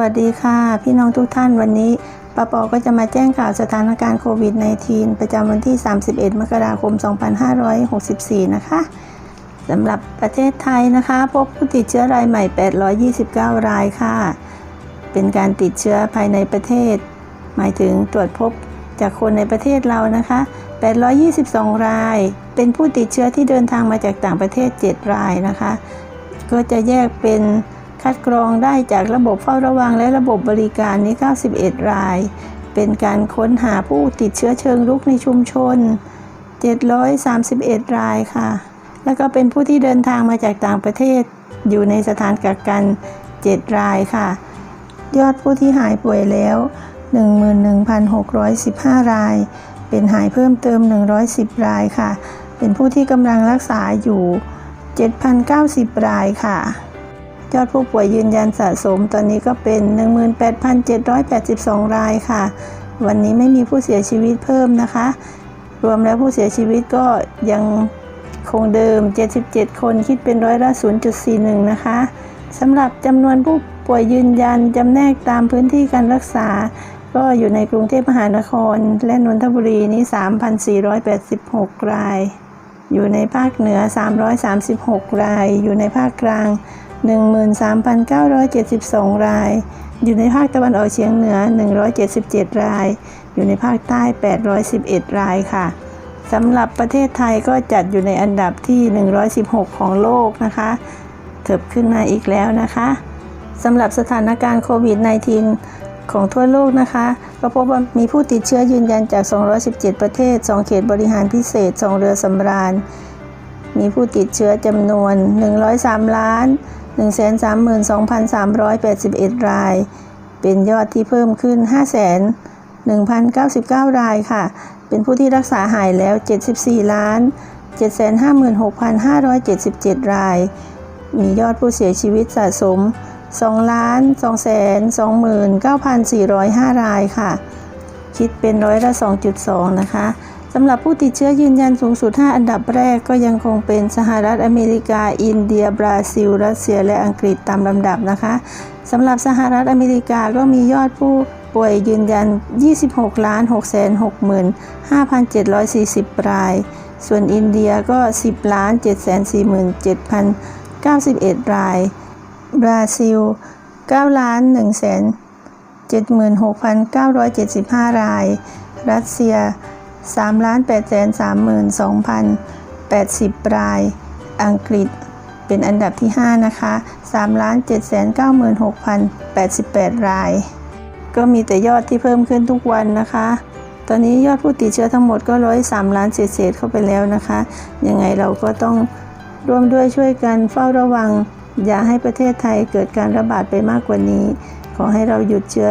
วัสดีค่ะ พี่น้องทุกท่านวันนี้ป้าปอก็จะมาแจ้งข่าวสถานการณ์โควิด -19 ประจำวันที่ 31 มกราคม 2564 นะคะสำหรับประเทศไทยนะคะ พบผู้ติดเชื้อรายใหม่ 829 รายค่ะ เป็นการติดเชื้อภายในประเทศ หมายถึงตรวจพบจากคนในประเทศเรานะคะ 822 ราย เป็นผู้ติดเชื้อที่เดินทางมาจากต่างประเทศ 7 รายนะคะ ก็จะแยกเป็น คัดกรองได้จากระบบเฝ้าระวังและระบบบริการนี้ 91 ราย เป็นการค้นหาผู้ติดเชื้อเชิงรุกในชุมชน 731 รายค่ะ แล้วก็เป็นผู้ที่เดินทางมาจากต่างประเทศ อยู่ในสถานกักกัน 7 รายค่ะ ยอดผู้ที่หายป่วยแล้ว 11,615 ราย เป็นหายเพิ่มเติม 110 รายค่ะ เป็นผู้ที่กำลังรักษาอยู่ 7,090 รายค่ะ ยอดผู้ป่วยยืนยันสะสมตอนนี้ก็เป็น 18,782 รายค่ะ วันนี้ไม่มีผู้เสียชีวิตเพิ่มนะคะ รวมแล้วผู้เสียชีวิตก็ยังคงเดิม 77 คนคิดเป็นร้อยละ 0.41 นะคะสำหรับจำนวนผู้ป่วยยืนยันจำแนกตามพื้นที่การรักษา ก็อยู่ในกรุงเทพมหานคร และนนทบุรีนี้ 3,486 ราย อยู่ในภาคเหนือ 336 ราย อยู่ในภาคกลาง 13,972 ราย อยู่ในภาคตะวันออกเฉียงเหนือ 177 ราย อยู่ในภาคใต้ 811 รายค่ะสำหรับประเทศไทยก็จัดอยู่ในอันดับที่ 116 ของโลกนะคะเถิบขึ้นมาอีกแล้วนะคะสำหรับสถานการณ์โควิด -19 ของทั่วโลกนะคะ ก็พบว่ามีผู้ติดเชื้อยืนยันจาก 217 ประเทศ 2 เขตบริหารพิเศษ 2 เรือสำราญ มีผู้ติดเชื้อจำนวน 103 ล้าน 132,381 ราย เป็นยอดที่เพิ่มขึ้น 5,1,099 รายค่ะ เป็นผู้ที่รักษาหายแล้ว 74 ล้าน 756,577 ราย มียอดผู้เสียชีวิตสะสม 2 ล้าน 2 แสน 29,405 รายค่ะ คิดเป็นร้อยละ 2.2 นะคะ สำหรับผู้ติดเชื้อยืนยันสูงสุด 5 อันดับแรกก็ยังคงเป็นสหรัฐอเมริกา อินเดีย บราซิล รัสเซีย และอังกฤษตามลำดับนะคะสำหรับสหรัฐอเมริกาก็มียอดผู้ป่วยยืนยัน 26 ล้าน 6 6 5,740 ราย ส่วนอินเดียก็ 10 ล้าน 7 47,091 ราย บราซิล 9 ล้าน 176,975 ราย รัสเซีย 3ล้าน8แสน32,080 ราย อังกฤษเป็นอันดับที่ 5 นะคะ3ล้าน7แสน96,088 ราย ก็มีแต่ยอดที่เพิ่มขึ้นทุกวันนะคะ ตอนนี้ยอดผู้ติดเชื้อทั้งหมดก็ร้อยสามล้านเศษๆเข้าไปแล้วนะคะ ยังไงเราก็ต้องร่วมด้วยช่วยกันเฝ้าระวัง อย่าให้ประเทศไทยเกิดการระบาดไปมากกว่านี้ ขอให้เราหยุดเชื้อ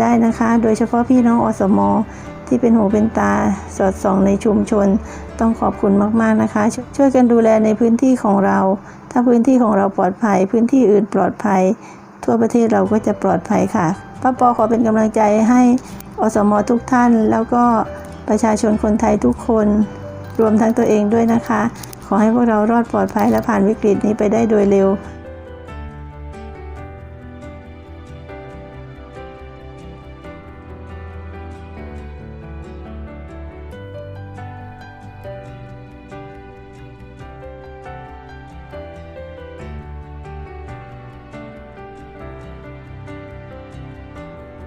ได้นะคะ โดยเฉพาะพี่น้องอสม ที่เป็นหูเป็นตาสอดส่องในชุมชน ต้องขอบคุณมากๆนะคะชช่วยกันดูแลในพื้นที่ของเรา ถ้าพื้นที่ของเราปลอดภัย พื้นที่อื่นปลอดภัย ทั่วประเทศเราก็จะปลอดภัยค่ะป้าปอขอเป็นกำลังใจให้อสมทุกท่าน แล้วก็ประชาชนคนไทยทุกคน รวมทั้งตัวเองด้วยนะคะ ขอให้พวกเรารอดปลอดภัยและผ่านวิกฤตนี้ไปได้โดยเร็ว